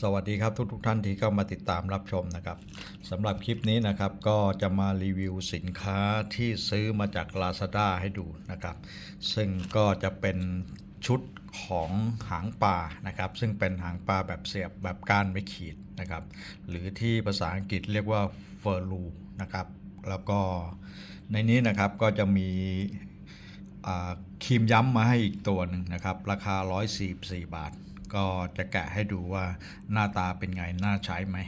สวัสดีครับทุกทท่านที่เข้ามาติดตามรับชมนะครับสำหรับคลิปนี้นะครับก็จะมารีวิวสินค้าที่ซื้อมาจาก Lazada ให้ดูนะครับ ซึ่งก็จะเป็นชุดของหางปลานะครับ ซึ่งเป็นหางปลาแบบเสียบแบบก้านไม่ขีดนะครับ หรือที่ภาษาอังกฤษเรียกว่าเฟอร์ลูนะครับ แล้วก็ในนี้นะครับก็จะมีครีมย้ำมาให้อีกตัวหนึ่งนะครับ ราคา 144 บาท ก็จะแกะให้ดูว่าหน้าตาเป็นไงน่าใช้ไหม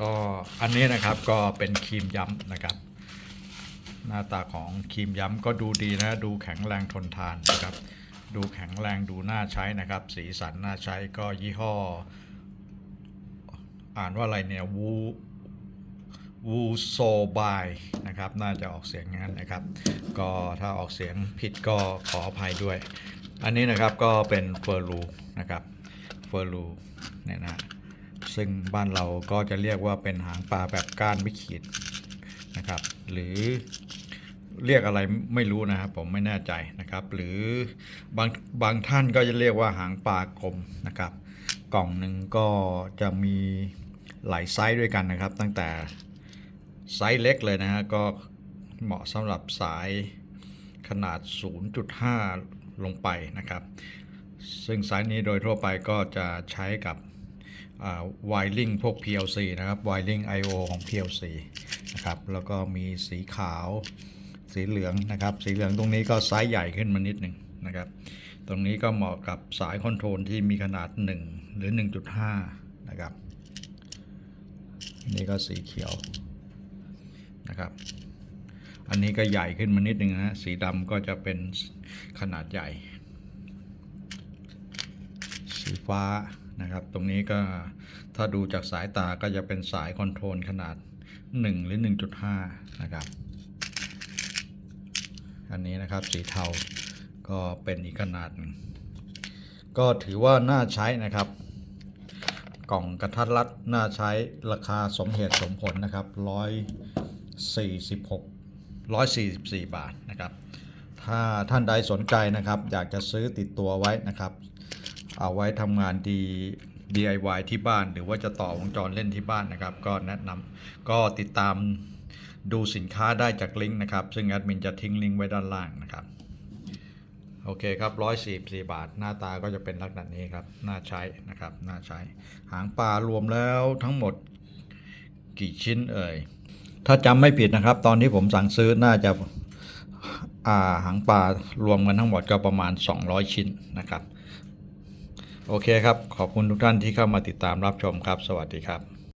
ก็อันนี้นะครับก็เป็นครีมย้ำนะครับ หน้าตาของครีมย้ำก็ดูดีนะดูแข็งแรงทนทานนะครับ ดูแข็งแรงดูน่าใช้นะครับ สีสันน่าใช้ก็ยี่ห้อ อ่านว่าอะไรเนี่ยวู วูโซบายนะครับน่าจะออกเสียงงั้นนะครับ ก็ถ้าออกเสียงผิดก็ขออภัยด้วย อันนี้นะครับก็เป็นเฟอร์ลูนะครับเฟอร์ลูเนี่ยนะซึ่งบ้านเราก็จะเรียกว่าเป็นหางปลาแบบก้านไม่ขีดนะครับหรือเรียกอะไรไม่รู้นะครับผมไม่แน่ใจนะครับ หรือบางบางท่านก็จะเรียกว่าหางปลากลมนะครับ กล่องหนึ่งก็จะมีหลายไซส์ด้วยกันนะครับ ตั้งแต่ ไซส์เล็กเลยนะฮะก็เหมาะสำหรับสายขนาด 0.5 ลงไปนะครับ ซึ่งไซส์นี้โดยทั่วไปก็จะใช้กับไวริงพวก PLC นะครับไวริง I/O ของ PLC นะครับแล้วก็มีสีขาว สีเหลืองนะครับ สีเหลืองตรงนี้ก็ไซส์ใหญ่ขึ้นมานิดหนึ่งนะครับ ตรงนี้ก็เหมาะกับสายคอนโทรลที่มีขนาด 1 หรือ 1.5 นะครับ นี่ก็สีเขียว นะครับ อันนี้ก็ใหญ่ขึ้นมานิดนึงนะฮะสีดำก็จะเป็นขนาดใหญ่ สีฟ้านะครับ ตรงนี้ก็ถ้าดูจากสายตาก็จะเป็นสายคอนโทรลขนาด 1 หรือ 1.5 นะครับ อันนี้นะครับสีเทาก็เป็นอีกขนาด ก็ถือว่าน่าใช้นะครับกล่องกระทัดรัดน่าใช้ราคาสมเหตุสมผลนะครับ 46 144 บาทนะครับ ถ้าท่านใดสนใจนะครับ อยากจะซื้อติดตัวไว้นะครับ เอาไว้ทำงานดี DIY ที่บ้านหรือว่าจะต่อวงจรเล่นที่บ้านนะครับ ก็แนะนำก็ติดตามดูสินค้าได้จากลิงก์นะครับ ซึ่งแอดมินจะทิ้งลิงก์ไว้ด้านล่างนะครับ โอเคครับ144 บาท หน้าตาก็จะเป็นลักษณะนี้ครับ น่าใช้นะครับ น่าใช้ หางปลารวมแล้วทั้งหมดกี่ชิ้นเอ่ย ถ้าจำไม่ผิดนะครับ ตอนที่ผมสั่งซื้อน่าจะอาหางปลารวมกันทั้งหมดก็ประมาณ 200 ชิ้นนะครับ โอเคครับ ขอบคุณทุกท่านที่เข้ามาติดตามรับชมครับ สวัสดีครับ